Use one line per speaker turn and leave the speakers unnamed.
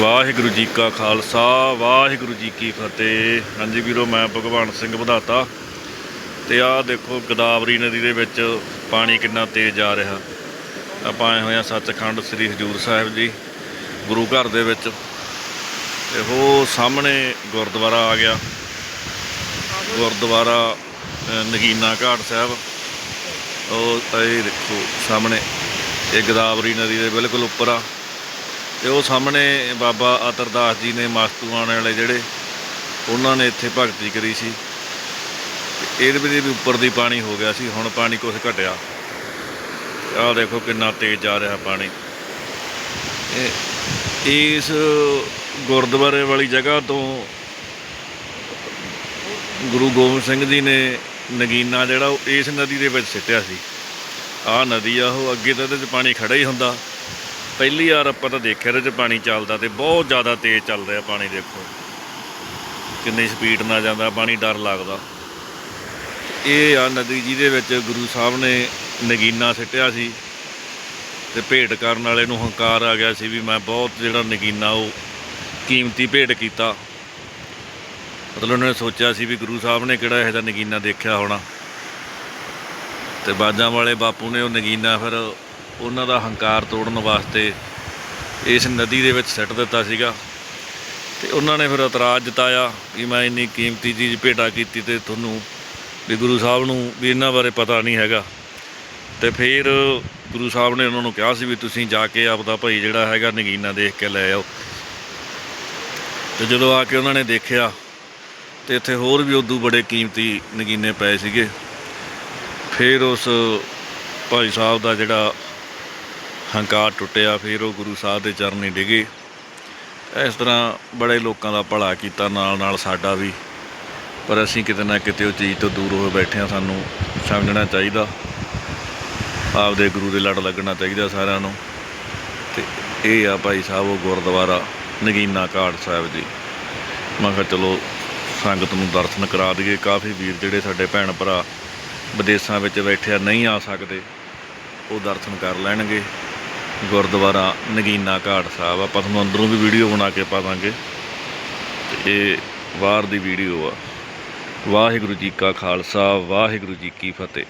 ਵਾਹਿਗੁਰੂ ਜੀ ਕਾ ਖਾਲਸਾ, ਵਾਹਿਗੁਰੂ ਜੀ ਕੀ ਫਤਿਹ। ਹਾਂਜੀ ਵੀਰੋ, ਮੈਂ ਭਗਵਾਨ ਸਿੰਘ ਵਧਾਤਾ। ਤੇ ਆਹ ਦੇਖੋ, ਗੋਦਾਵਰੀ ਨਦੀ ਦੇ ਵਿੱਚ ਪਾਣੀ ਕਿੰਨਾ ਤੇਜ਼ ਆ ਰਿਹਾ। ਆਪਾਂ ਆਏ ਹੋਏ ਆ ਸੱਚਖੰਡ ਸ੍ਰੀ ਹਜੂਰ ਸਾਹਿਬ ਜੀ, ਗੁਰੂ ਘਰ ਦੇ ਵਿੱਚ। ਤੇ ਉਹ ਸਾਹਮਣੇ ਗੁਰਦੁਆਰਾ ਆ ਗਿਆ। ਗੁਰਦੁਆਰਾ ਨਗੀਨਾ ਘਾਟ ਸਾਹਿਬ। ਉਹ ਇਹ ਦੇਖੋ, ਸਾਹਮਣੇ ਇਹ ਗੋਦਾਵਰੀ ਨਦੀ ਦੇ ਬਿਲਕੁਲ ਉੱਪਰ ਆ। ਤੇ ਉਹ ਸਾਹਮਣੇ ਬਾਬਾ ਅਤਰਦਾਸ ਜੀ ਨੇ ਮਸਤੂਆਣ ਵਾਲੇ ਜਿਹੜੇ, ਉਹਨਾਂ ਨੇ ਇੱਥੇ ਭਗਤੀ ਕਰੀ ਸੀ। ਇਹਦੇ ਵੀ ਵੀ ਉੱਪਰ ਦੀ ਪਾਣੀ ਹੋ ਗਿਆ ਸੀ, ਹੁਣ ਪਾਣੀ ਕੁਝ ਘਟਿਆ। ਆਹ ਦੇਖੋ ਕਿੰਨਾ ਤੇਜ਼ ਜਾ ਰਿਹਾ ਪਾਣੀ। ਇਸ ਗੁਰਦੁਆਰੇ ਵਾਲੀ ਜਗ੍ਹਾ ਤੋਂ ਗੁਰੂ ਗੋਬਿੰਦ ਸਿੰਘ ਜੀ ਨੇ ਨਗੀਨਾ ਜਿਹੜਾ, ਉਹ ਇਸ ਨਦੀ ਦੇ ਵਿੱਚ ਸਿੱਟਿਆ ਸੀ। ਆਹ ਨਦੀ ਆ, ਉਹ ਅੱਗੇ ਤਾਂ ਇਹਦੇ 'ਚ ਪਾਣੀ ਖੜਾ ਹੀ ਹੁੰਦਾ। ਪਹਿਲੀ ਵਾਰ ਆਪਾਂ ਤਾਂ ਦੇਖਿਆ ਇਹਦੇ 'ਚ ਪਾਣੀ ਚੱਲਦਾ ਤੇ ਬਹੁਤ ਜ਼ਿਆਦਾ ਤੇਜ਼ ਚੱਲ ਰਿਹਾ ਪਾਣੀ ਦੇਖੋ। ਕਿੰਨੀ ਸਪੀਡ ਨਾਲ ਜਾਂਦਾ, ਪਾਣੀ ਡਰ ਲੱਗਦਾ। ਇਹ ਆ ਨਦੀ ਜਿਹਦੇ ਵਿੱਚ ਗੁਰੂ ਸਾਹਿਬ ਨੇ ਨਗੀਨਾ ਸਿੱਟਿਆ ਸੀ ਤੇ ਭੇਟ ਕਰਨ ਵਾਲੇ ਨੂੰ ਹੰਕਾਰ ਆ ਗਿਆ ਸੀ ਵੀ ਮੈਂ ਬਹੁਤ ਜਿਹੜਾ ਨਗੀਨਾ ਉਹ ਕੀਮਤੀ ਭੇਟ ਕੀਤਾ। ਮਤਲਬ ਉਹਨੇ ਸੋਚਿਆ ਸੀ ਵੀ ਗੁਰੂ ਸਾਹਿਬ ਨੇ ਕਿਹੜਾ ਇਹੋ ਜਿਹਾ ਨਗੀਨਾ ਦੇਖਿਆ ਹੋਣਾ। ਤੇ ਬਾਜਾਂ ਵਾਲੇ ਬਾਪੂ ਨੇ ਉਹ ਨਗੀਨਾ ਫਿਰ ਉਹਨਾਂ ਦਾ ਹੰਕਾਰ ਤੋੜਨ ਵਾਸਤੇ ਇਸ ਨਦੀ ਦੇ ਵਿੱਚ ਸਿੱਟ ਦਿੱਤਾ ਸੀਗਾ। ਤੇ ਉਹਨਾਂ ਨੇ ਫਿਰ ਇਤਰਾਜ਼ ਜਤਾਇਆ ਕਿ ਮੈਂ ਇੰਨੀ ਕੀਮਤੀ ਚੀਜ਼ ਭੇਟਾ ਕੀਤੀ ਤੇ ਤੁਹਾਨੂੰ ਵੀ ਗੁਰੂ ਸਾਹਿਬ ਨੂੰ ਵੀ ਇਹਨਾਂ ਬਾਰੇ ਪਤਾ ਨਹੀਂ ਹੈਗਾ। ਤੇ ਫਿਰ ਗੁਰੂ ਸਾਹਿਬ ਨੇ ਉਹਨਾਂ ਨੂੰ ਕਿਹਾ ਸੀ ਵੀ ਤੁਸੀਂ ਜਾ ਕੇ ਆਪਦਾ ਭਾਈ ਜਿਹੜਾ ਹੈਗਾ ਨਗੀਨਾ ਦੇਖ ਕੇ ਲੈ ਆਓ। ਤੇ ਜਦੋਂ ਆ ਕੇ ਉਹਨਾਂ ਨੇ ਦੇਖਿਆ ਤੇ ਇੱਥੇ ਹੋਰ ਵੀ ਉਦੋਂ ਬੜੇ ਕੀਮਤੀ ਨਗੀਨੇ ਪਏ ਸੀਗੇ। ਫਿਰ ਉਸ ਭਾਈ ਸਾਹਿਬ ਦਾ ਜਿਹੜਾ ਹੰਕਾਰ ਟੁੱਟਿਆ, ਫਿਰ ਉਹ ਗੁਰੂ ਸਾਹਿਬ ਦੇ ਚਰਨੀ ਡਿੱਗੇ। ਇਸ ਤਰ੍ਹਾਂ ਬੜੇ ਲੋਕਾਂ ਦਾ ਭਲਾ ਕੀਤਾ, ਨਾਲ ਨਾਲ ਸਾਡਾ ਵੀ। ਪਰ ਅਸੀਂ ਕਿਤੇ ਨਾ ਕਿਤੇ ਉਹ ਚੀਜ਼ ਤੋਂ ਦੂਰ ਹੋਏ ਬੈਠੇ ਹਾਂ, ਸਾਨੂੰ ਸਮਝਣਾ ਚਾਹੀਦਾ। ਆਪਦੇ ਗੁਰੂ ਦੇ ਲੜ ਲੱਗਣਾ ਚਾਹੀਦਾ ਸਾਰਿਆਂ ਨੂੰ। ਤੇ ਇਹ ਆ ਭਾਈ ਸਾਹਿਬ, ਉਹ ਗੁਰਦੁਆਰਾ, ਨਗੀਨਾ ਘਾਟ ਸਾਹਿਬ ਜੀ। ਮੈਂ ਕਿਹਾ ਚਲੋ, ਸੰਗਤ ਨੂੰ ਦਰਸ਼ਨ ਕਰਾ ਦਈਏ। ਕਾਫੀ ਵੀਰ ਜਿਹੜੇ ਸਾਡੇ ਭੈਣ ਭਰਾ ਵਿਦੇਸ਼ਾਂ ਵਿੱਚ ਬੈਠੇ ਆ, ਨਹੀਂ ਆ ਸਕਦੇ, ਉਹ ਦਰਸ਼ਨ ਕਰ ਲੈਣਗੇ। ਗੁਰਦੁਆਰਾ ਨਗੀਨਾ ਘਾਟ ਸਾਹਿਬ। ਆਪਾਂ ਤੁਹਾਨੂੰ ਅੰਦਰੋਂ ਵੀ ਵੀਡੀਓ ਬਣਾ ਕੇ ਪਾ ਦਾਂਗੇ। ਤੇ ਇਹ ਬਾਹਰ ਦੀ ਵੀਡੀਓ ਆ। ਵਾਹਿਗੁਰੂ ਜੀ ਕਾ ਖਾਲਸਾ, ਵਾਹਿਗੁਰੂ ਜੀ ਕੀ ਫਤਿਹ।